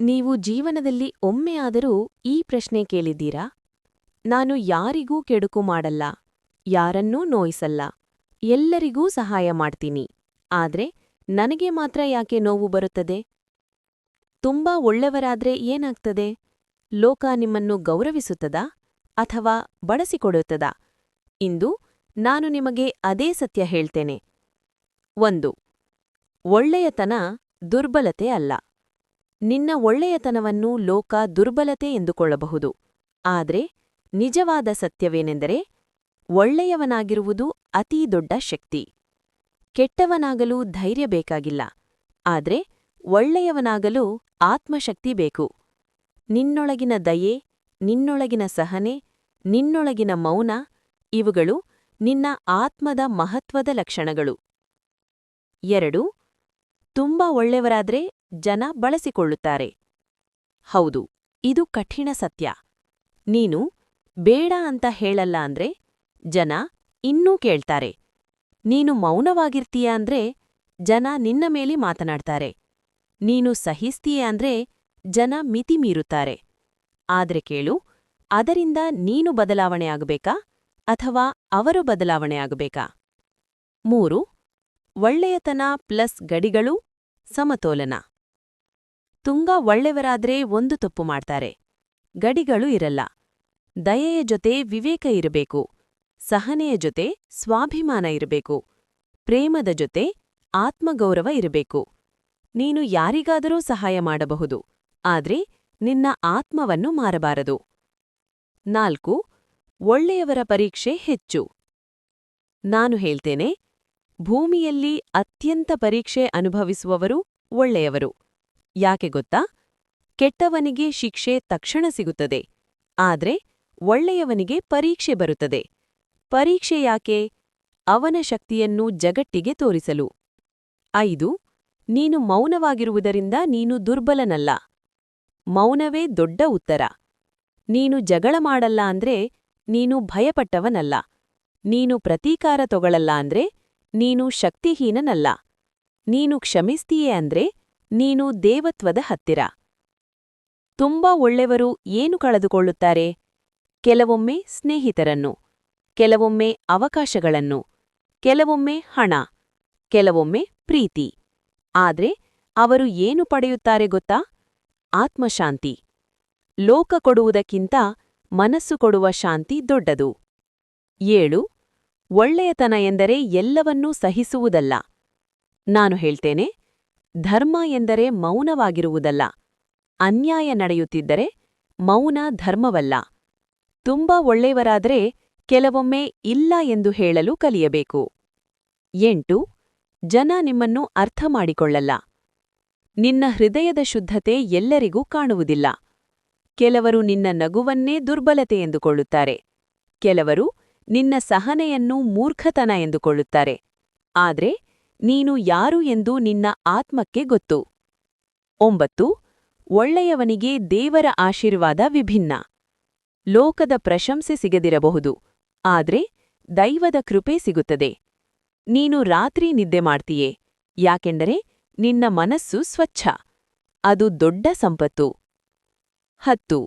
ನೀವು ಜೀವನದಲ್ಲಿ ಒಮ್ಮೆಯಾದರೂ ಈ ಪ್ರಶ್ನೆ ಕೇಳಿದ್ದೀರಾ? ನಾನು ಯಾರಿಗೂ ಕೆಡುಕು ಮಾಡಲ್ಲ, ಯಾರನ್ನೂ ನೋಯಿಸಲ್ಲ, ಎಲ್ಲರಿಗೂ ಸಹಾಯ ಮಾಡ್ತೀನಿ. ಆದ್ರೆ ನನಗೆ ಮಾತ್ರ ಯಾಕೆ ನೋವು ಬರುತ್ತದೆ? ತುಂಬಾ ಒಳ್ಳೆವರಾದ್ರೆ ಏನಾಗ್ತದೆ? ಲೋಕ ನಿಮ್ಮನ್ನು ಗೌರವಿಸುತ್ತದಾ ಅಥವಾ ಬಳಸಿಕೊಡುತ್ತದಾ? ಇಂದು ನಾನು ನಿಮಗೆ ಅದೇ ಸತ್ಯ ಹೇಳ್ತೇನೆ. ಒಂದು, ಒಳ್ಳೆಯತನ ದುರ್ಬಲತೆ ಅಲ್ಲ. ನಿನ್ನ ಒಳ್ಳೆಯತನವನ್ನು ಲೋಕ ದುರ್ಬಲತೆ ಎಂದುಕೊಳ್ಳಬಹುದು. ಆದರೆ ನಿಜವಾದ ಸತ್ಯವೇನೆಂದರೆ ಒಳ್ಳೆಯವನಾಗಿರುವುದು ಅತೀ ದೊಡ್ಡ ಶಕ್ತಿ. ಕೆಟ್ಟವನಾಗಲು ಧೈರ್ಯ ಬೇಕಾಗಿಲ್ಲ. ಆದರೆ ಒಳ್ಳೆಯವನಾಗಲು ಆತ್ಮಶಕ್ತಿ ಬೇಕು. ನಿನ್ನೊಳಗಿನ ದಯೆ, ನಿನ್ನೊಳಗಿನ ಸಹನೆ, ನಿನ್ನೊಳಗಿನ ಮೌನ ಇವುಗಳು ನಿನ್ನ ಆತ್ಮದ ಮಹತ್ವದ ಲಕ್ಷಣಗಳು. ಎರಡು, ತುಂಬಾ ಒಳ್ಳೆಯವರಾದ್ರೆ ಜನ ಬಳಸಿಕೊಳ್ಳುತ್ತಾರೆ. ಹೌದು, ಇದು ಕಠಿಣ ಸತ್ಯ. ನೀನು ಬೇಡ ಅಂತ ಹೇಳಲ್ಲ ಅಂದ್ರೆ ಜನ ಇನ್ನೂ ಕೇಳ್ತಾರೆ. ನೀನು ಮೌನವಾಗಿರ್ತೀಯ ಅಂದ್ರೆ ಜನ ನಿನ್ನ ಮೇಲೆ ಮಾತನಾಡ್ತಾರೆ. ನೀನು ಸಹಿಸ್ತೀಯ ಅಂದ್ರೆ ಜನ ಮಿತಿ ಮೀರುತ್ತಾರೆ. ಆದ್ರೆ ಕೇಳು, ಅದರಿಂದ ನೀನು ಬದಲಾವಣೆ ಆಗಬೇಕಾ ಅಥವಾ ಅವರು ಬದಲಾವಣೆ ಆಗಬೇಕಾ? ಮೂರು, ಒಳ್ಳೆಯತನ ಪ್ಲಸ್ ಗಡಿಗಳು ಸಮತೋಲನ. ತುಂಗ ಒಳ್ಳೆಯವರಾದ್ರೆ ಒಂದು ತಪ್ಪು ಮಾಡ್ತಾರೆ. ಗಡಿಗಳು ಇರಲ್ಲ. ದಯೆಯ ಜೊತೆ ವಿವೇಕ ಇರಬೇಕು. ಸಹನೆಯ ಜೊತೆ ಸ್ವಾಭಿಮಾನ ಇರಬೇಕು. ಪ್ರೇಮದ ಜೊತೆ ಆತ್ಮಗೌರವ ಇರಬೇಕು. ನೀನು ಯಾರಿಗಾದರೂ ಸಹಾಯ ಮಾಡಬಹುದು. ಆದ್ರೆ ನಿನ್ನ ಆತ್ಮವನ್ನು ಮಾರಬಾರದು. ನಾಲ್ಕು, ಒಳ್ಳೆಯವರ ಪರೀಕ್ಷೆ ಹೆಚ್ಚು. ನಾನು ಹೇಳ್ತೇನೆ, ಭೂಮಿಯಲ್ಲಿ ಅತ್ಯಂತ ಪರೀಕ್ಷೆ ಅನುಭವಿಸುವವರು ಒಳ್ಳೆಯವರು. ಯಾಕೆ ಗೊತ್ತಾ? ಕೆಟ್ಟವನಿಗೆ ಶಿಕ್ಷೆ ತಕ್ಷಣ ಸಿಗುತ್ತದೆ. ಆದ್ರೆ ಒಳ್ಳೆಯವನಿಗೆ ಪರೀಕ್ಷೆ ಬರುತ್ತದೆ. ಪರೀಕ್ಷೆ ಯಾಕೆ? ಅವನ ಶಕ್ತಿಯನ್ನು ಜಗಟ್ಟಿಗೆ ತೋರಿಸಲು. ಐದು, ನೀನು ಮೌನವಾಗಿರುವುದರಿಂದ ನೀನು ದುರ್ಬಲನಲ್ಲ. ಮೌನವೇ ದೊಡ್ಡ ಉತ್ತರ. ನೀನು ಜಗಳ ಮಾಡಲ್ಲ ಅಂದ್ರೆ ನೀನು ಭಯಪಟ್ಟವನಲ್ಲ. ನೀನು ಪ್ರತೀಕಾರ ತೊಗಳಲ್ಲ ಅಂದ್ರೆ ನೀನು ಶಕ್ತಿಹೀನನಲ್ಲ. ನೀನು ಕ್ಷಮಿಸ್ತೀಯೇ ಅಂದ್ರೆ ನೀನು ದೇವತ್ವದ ಹತ್ತಿರ. ತುಂಬಾ ಒಳ್ಳೆವರು ಏನು ಕಳೆದುಕೊಳ್ಳುತ್ತಾರೆ? ಕೆಲವೊಮ್ಮೆ ಸ್ನೇಹಿತರನ್ನು, ಕೆಲವೊಮ್ಮೆ ಅವಕಾಶಗಳನ್ನು, ಕೆಲವೊಮ್ಮೆ ಹಣ, ಕೆಲವೊಮ್ಮೆ ಪ್ರೀತಿ. ಆದ್ರೆ ಅವರು ಏನು ಪಡೆಯುತ್ತಾರೆ ಗೊತ್ತಾ? ಆತ್ಮಶಾಂತಿ. ಲೋಕ ಕೊಡುವುದಕ್ಕಿಂತ ಮನಸ್ಸು ಕೊಡುವ ಶಾಂತಿ ದೊಡ್ಡದು. ಏಳು, ಒಳ್ಳೆಯತನ ಎಂದರೆ ಎಲ್ಲವನ್ನೂ ಸಹಿಸುವುದಲ್ಲ. ನಾನು ಹೇಳ್ತೇನೆ ಧರ್ಮ ಎಂದರೆ ಮೌನವಾಗಿರುವುದಲ್ಲ. ಅನ್ಯಾಯ ನಡೆಯುತ್ತಿದ್ದರೆ ಮೌನ ಧರ್ಮವಲ್ಲ. ತುಂಬ ಒಳ್ಳೆಯವರಾದರೆ ಕೆಲವೊಮ್ಮೆ ಇಲ್ಲ ಎಂದು ಹೇಳಲು ಕಲಿಯಬೇಕು. ಎಂಟು, ಜನ ನಿಮ್ಮನ್ನು ಅರ್ಥ ಮಾಡಿಕೊಳ್ಳಲ್ಲ ನಿನ್ನ ಹೃದಯದ ಶುದ್ಧತೆ ಎಲ್ಲರಿಗೂ ಕಾಣುವುದಿಲ್ಲ. ಕೆಲವರು ನಿನ್ನ ನಗುವನ್ನೇ ದುರ್ಬಲತೆ ಎಂದುಕೊಳ್ಳುತ್ತಾರೆ. ಕೆಲವರು ನಿನ್ನ ಸಹನೆಯನ್ನು ಮೂರ್ಖತನ ಎಂದುಕೊಳ್ಳುತ್ತಾರೆ. ಆದ್ರೆ ನೀನು ಯಾರು ಎಂದು ನಿನ್ನ ಆತ್ಮಕ್ಕೆ ಗೊತ್ತು. ಒಂಬತ್ತು, ಒಳ್ಳೆಯವನಿಗೆ ದೇವರ ಆಶೀರ್ವಾದ ವಿಭಿನ್ನ. ಲೋಕದ ಪ್ರಶಂಸೆ ಸಿಗದಿರಬಹುದು, ಆದ್ರೆ ದೈವದ ಕೃಪೆ ಸಿಗುತ್ತದೆ. ನೀನು ರಾತ್ರಿ ನಿದ್ದೆ ಮಾಡ್ತೀಯೇ, ಯಾಕೆಂದರೆ ನಿನ್ನ ಮನಸ್ಸು ಸ್ವಚ್ಛ, ಅದು ದೊಡ್ಡ ಸಂಪತ್ತು. ಹತ್ತು,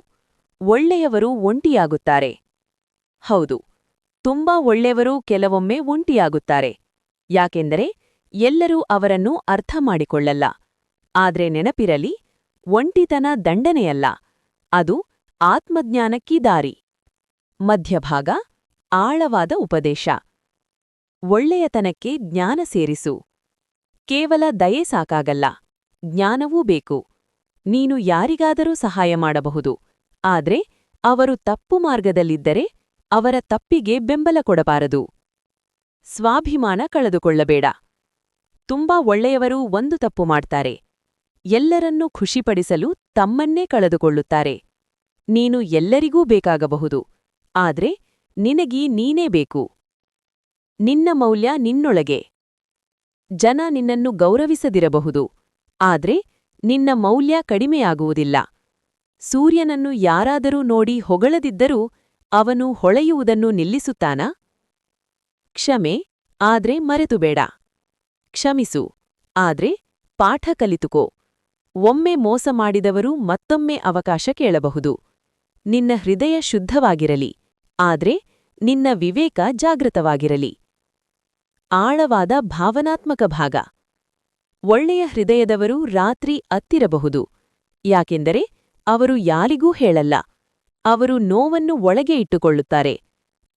ಒಳ್ಳೆಯವರು ಒಂಟಿಯಾಗುತ್ತಾರೆ. ಹೌದು, ತುಂಬಾ ಒಳ್ಳೆಯವರು ಕೆಲವೊಮ್ಮೆ ಒಂಟಿಯಾಗುತ್ತಾರೆ, ಯಾಕೆಂದರೆ ಎಲ್ಲರೂ ಅವರನ್ನು ಅರ್ಥ ಮಾಡಿಕೊಳ್ಳಲ್ಲ ಆದ್ರೆ ನೆನಪಿರಲಿ, ಒಂಟಿತನ ದಂಡನೆಯಲ್ಲ. ಅದು ಆತ್ಮಜ್ಞಾನಕ್ಕೀ ದಾರಿ. ಮಧ್ಯಭಾಗ, ಆಳವಾದ ಉಪದೇಶ. ಒಳ್ಳೆಯತನಕ್ಕೆ ಜ್ಞಾನ ಸೇರಿಸು. ಕೇವಲ ದಯೆ ಸಾಕಾಗಲ್ಲ. ಜ್ಞಾನವೂ ಬೇಕು. ನೀನು ಯಾರಿಗಾದರೂ ಸಹಾಯ ಮಾಡಬಹುದು. ಆದ್ರೆ ಅವರು ತಪ್ಪು ಮಾರ್ಗದಲ್ಲಿದ್ದರೆ ಅವರ ತಪ್ಪಿಗೆ ಬೆಂಬಲ ಕೊಡಬಾರದು. ಸ್ವಾಭಿಮಾನ ಕಳೆದುಕೊಳ್ಳಬೇಡ. ತುಂಬಾ ಒಳ್ಳೆಯವರು ಒಂದು ತಪ್ಪು ಮಾಡ್ತಾರೆ. ಎಲ್ಲರನ್ನೂ ಖುಷಿಪಡಿಸಲು ತಮ್ಮನ್ನೇ ಕಳೆದುಕೊಳ್ಳುತ್ತಾರೆ. ನೀನು ಎಲ್ಲರಿಗೂ ಬೇಕಾಗಬಹುದು. ಆದ್ರೆ ನಿನಗಿ ನೀನೇ ಬೇಕು. ನಿನ್ನ ಮೌಲ್ಯ ನಿನ್ನೊಳಗೆ. ಜನ ನಿನ್ನನ್ನು ಗೌರವಿಸದಿರಬಹುದು. ಆದ್ರೆ ನಿನ್ನ ಮೌಲ್ಯ ಕಡಿಮೆಯಾಗುವುದಿಲ್ಲ. ಸೂರ್ಯನನ್ನು ಯಾರಾದರೂ ನೋಡಿ ಹೊಗಳದಿದ್ದರೂ ಅವನು ಹೊಳೆಯುವುದನ್ನು ನಿಲ್ಲಿಸುತ್ತಾನಾ? ಕ್ಷಮೆ, ಆದ್ರೆ ಮರೆತುಬೇಡ. ಕ್ಷಮಿಸು. ಆದ್ರೆ ಪಾಠ ಕಲಿತುಕೋ. ಒಮ್ಮೆ ಮೋಸ ಮಾಡಿದವರು ಮತ್ತೊಮ್ಮೆ ಅವಕಾಶ ಕೇಳಬಹುದು. ನಿನ್ನ ಹೃದಯ ಶುದ್ಧವಾಗಿರಲಿ. ಆದ್ರೆ ನಿನ್ನ ವಿವೇಕ ಜಾಗೃತವಾಗಿರಲಿ. ಆಳವಾದ ಭಾವನಾತ್ಮಕ ಭಾಗ. ಒಳ್ಳೆಯ ಹೃದಯದವರು ರಾತ್ರಿ ಅತ್ತಿರಬಹುದು. ಯಾಕೆಂದರೆ ಅವರು ಯಾರಿಗೂ ಹೇಳಲ್ಲ. ಅವರು ನೋವನ್ನು ಒಳಗೆ ಇಟ್ಟುಕೊಳ್ಳುತ್ತಾರೆ.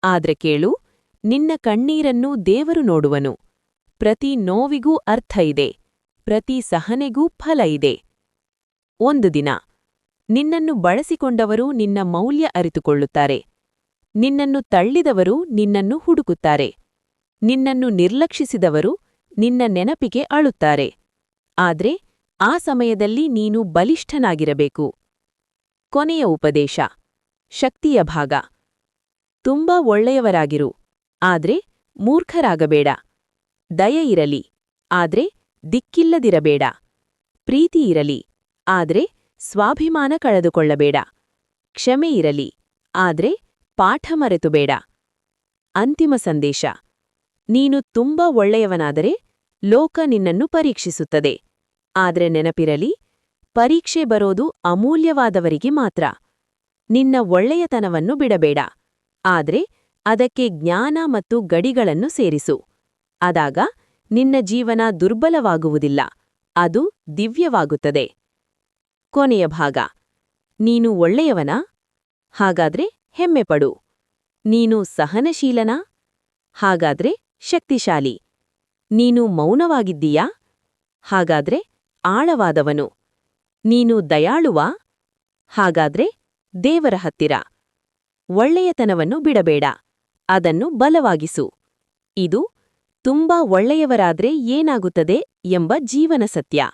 ಆದ್ರೆ ಕೇಳು, ನಿನ್ನ ಕಣ್ಣೀರನ್ನು ದೇವರು ನೋಡುವನು. ಪ್ರತಿ ನೋವಿಗೂ ಅರ್ಥ ಇದೆ, ಪ್ರತಿ ಸಹನೆಗೂ ಫಲ ಇದೆ. ಒಂದು ದಿನ, ನಿನ್ನನ್ನು ಬಳಸಿಕೊಂಡವರು ನಿನ್ನ ಮೌಲ್ಯ ಅರಿತುಕೊಳ್ಳುತ್ತಾರೆ, ನಿನ್ನನ್ನು ತಳ್ಳಿದವರು ನಿನ್ನನ್ನು ಹುಡುಕುತ್ತಾರೆ, ನಿನ್ನನ್ನು ನಿರ್ಲಕ್ಷಿಸಿದವರು ನಿನ್ನ ನೆನಪಿಗೆ ಅಳುತ್ತಾರೆ, ಆದ್ರೆ ಆ ಸಮಯದಲ್ಲಿ ನೀನು ಬಲಿಷ್ಠನಾಗಿರಬೇಕು. ಕೊನೆಯ ಉಪದೇಶ, ಶಕ್ತಿಯ ಭಾಗ, ತುಂಬಾ ಒಳ್ಳೆಯವರಾಗಿರು, ಆದ್ರೆ ಮೂರ್ಖರಾಗಬೇಡ. ದಯ ಇರಲಿ, ಆದ್ರೆ ದಿಕ್ಕಿಲ್ಲದಿರಬೇಡ. ಪ್ರೀತಿ ಇರಲಿ, ಆದ್ರೆ ಸ್ವಾಭಿಮಾನ ಕಳೆದುಕೊಳ್ಳಬೇಡ. ಕ್ಷಮೆ ಇರಲಿ, ಆದ್ರೆ ಪಾಠ ಮರೆತುಬೇಡ. ಅಂತಿಮ ಸಂದೇಶ. ನೀನು ತುಂಬಾ ಒಳ್ಳೆಯವನಾದರೆ ಲೋಕ ನಿನ್ನನ್ನು ಪರೀಕ್ಷಿಸುತ್ತದೆ. ಆದ್ರೆ ನೆನಪಿರಲಿ, ಪರೀಕ್ಷೆ ಬರೋದು ಅಮೂಲ್ಯವಾದವರಿಗೆ ಮಾತ್ರ. ನಿನ್ನ ಒಳ್ಳೆಯತನವನ್ನು ಬಿಡಬೇಡ. ಆದ್ರೆ ಅದಕ್ಕೆ ಜ್ಞಾನ ಮತ್ತು ಗಡಿಗಳನ್ನು ಸೇರಿಸು. ಅದಾಗ ನಿನ್ನ ಜೀವನ ದುರ್ಬಲವಾಗುವುದಿಲ್ಲ, ಅದು ದಿವ್ಯವಾಗುತ್ತದೆ. ಕೊನೆಯ ಭಾಗ, ನೀನು ಒಳ್ಳೆಯವನ, ಹಾಗಾದ್ರೆ ಹೆಮ್ಮೆಪಡು ನೀನು ಸಹನಶೀಲನ, ಹಾಗಾದ್ರೆ ಶಕ್ತಿಶಾಲಿ. ನೀನು ಮೌನವಾಗಿದ್ದೀಯಾ, ಹಾಗಾದ್ರೆ ಆಳವಾದವನು. ನೀನು ದಯಾಳುವ, ಹಾಗಾದ್ರೆ ದೇವರ ಹತ್ತಿರ. ಒಳ್ಳೆಯತನವನ್ನು ಬಿಡಬೇಡ, ಅದನ್ನು ಬಲವಾಗಿಸು. ಇದು ತುಂಬಾ ಒಳ್ಳೆಯವರಾದ್ರೆ ಏನಾಗುತ್ತದೆ ಎಂಬ ಜೀವನ ಸತ್ಯ.